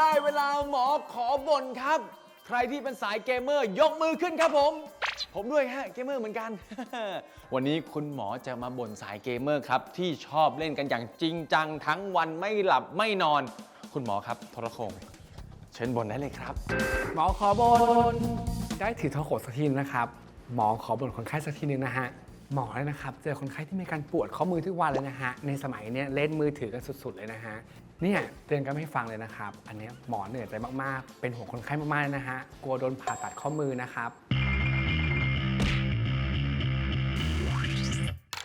ได้เวลาหมอขอบ่นครับ ใครที่เป็นสายเกมเมอร์ยกมือขึ้นครับผม ผมด้วยฮะเกมเมอร์เหมือนกัน วันนี้คุณหมอจะมาบ่นสายเกมเมอร์ครับที่ชอบเล่นกันอย่างจริงจังทั้งวันไม่หลับไม่นอน คุณหมอครับโทรโคงเชิญบ่นได้เลยครับ หมอขอบน ได้ถือโทรโขงสักทีนึงนะครับ หมอขอบนคนไข้สักทีนึงนะฮะ หมอเลยนะครับ เจอคนไข้ที่มีการปวดข้อมือทุกวันเลยนะฮะ ในสมัยเนี้ยเล่นมือถือกันสุด ๆ เลยนะฮะ เนี่ยเตือนกันไม่ฟังเลยนะครับ อันเนี้ยหมอเหนื่อยใจมาก ๆ เป็นห่วงคนไข้มากๆเลยนะฮะ กลัวโดนผ่าตัดข้อมือนะครับ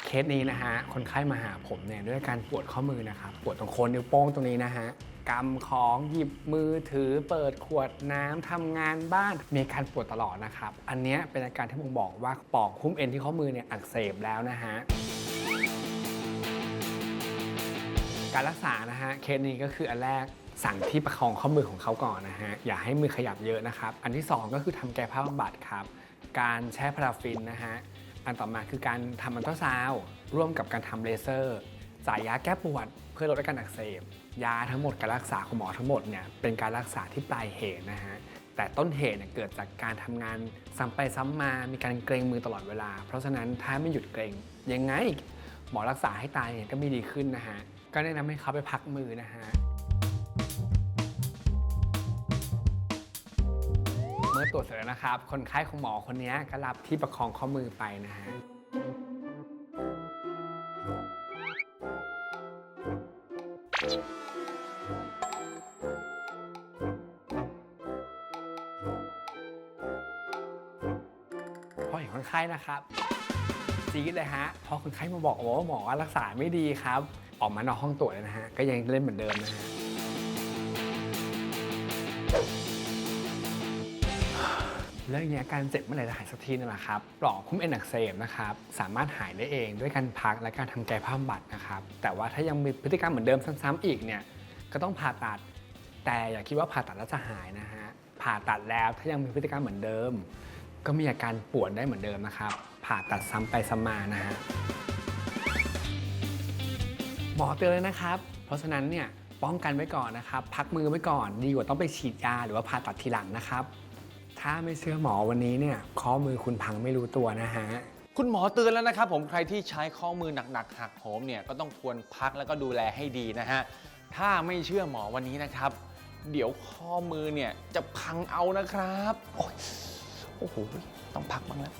เคสนี้นะฮะ คนไข้มาหาผมเนี่ยด้วยอาการปวดข้อมือนะครับ ปวดตรงโคนนิ้วโป้งตรงนี้นะฮะ กำของหยิบมือถือเปิดขวดน้ำทำงานบ้านมีการปวดตลอดนะครับ อันนี้เป็นอาการที่ผมบอกว่าปอกหุ้มเอ็นที่ข้อมือเนี่ยอักเสบแล้วนะฮะการรักษานะฮะเคสนี้ก็คืออันแรกสั่งที่ประคองข้อมือของเขาก่อนนะฮะอย่าให้มือขยับเยอะนะครับ อันที่ 2 ก็คือทำกายภาบำบัดครับ การแช่พาราฟินนะฮะอันต่อมาคือการทำอัลตราซาวร่วมกับการทำเลเซอร์ จ่ายยาแก้ปวดเพื่อลดอาการอักเสบ ยาทั้งหมดการรักษาของหมอทั้งหมดเนี่ยเป็นการรักษาที่ปลายเหตุนะฮะแต่ต้นเหตุเนี่ยเกิดจากการทำงานซ้ำไปซ้ำมา มีการเกรงมือตลอดเวลา เพราะฉะนั้นถ้าไม่หยุดเกรงยังไงหมอรักษาให้ตายเนี่ยก็ไม่ดีขึ้นนะฮะก็แนะนำให้เขาไปพักมือนะฮะเมื่อตรวจเสร็จแล้วนะครับ คนไข้ของหมอคนนี้ก็รับที่ประคองข้อมือไปนะฮะ พอเห็นคนไข้นะครับจี๊ดเลยฮะพอคนไข้มาบอกว่าหมอรักษาไม่ดีครับ ออกมานอกห้องตรวจเลยนะฮะก็ยังเล่นเหมือนเดิมนะฮะเรื่องนี้การเจ็บเมื่อไหร่จะหายสักทีนั่นแหละครับปลอกคุ้มเอ็นอักเสบนะครับ สามารถหายได้เองด้วยการพักและการทำกายภาพบำบัดนะครับ แต่ว่าถ้ายังมีพฤติกรรมเหมือนเดิมซ้ำๆอีกเนี่ย ก็ต้องผ่าตัด แต่อย่าคิดว่าผ่าตัดแล้วจะหายนะฮะ ผ่าตัดแล้วถ้ายังมีพฤติกรรมเหมือนเดิม ก็มีอาการปวดได้เหมือนเดิมนะครับ ผ่าตัดซ้ำไปซ้ำมานะฮะหมอเตือนเลยนะครับ เพราะฉะนั้นเนี่ยป้องกันไว้ก่อนนะครับ พักมือไว้ก่อนดีกว่าต้องไปฉีดยาหรือว่าผ่าตัดทีหลังนะครับ ถ้าไม่เชื่อหมอวันนี้เนี่ยข้อมือคุณพังไม่รู้ตัวนะฮะคุณหมอเตือนแล้วนะครับ ผมใครที่ใช้ข้อมือหนักๆหักโหมเนี่ยก็ต้องควรพักแล้วก็ดูแลให้ดีนะฮะถ้าไม่เชื่อหมอวันนี้นะครับ เดี๋ยวข้อมือเนี่ยจะพังเอานะครับโอ้ย โอ้โหต้องพักบ้างแล้ว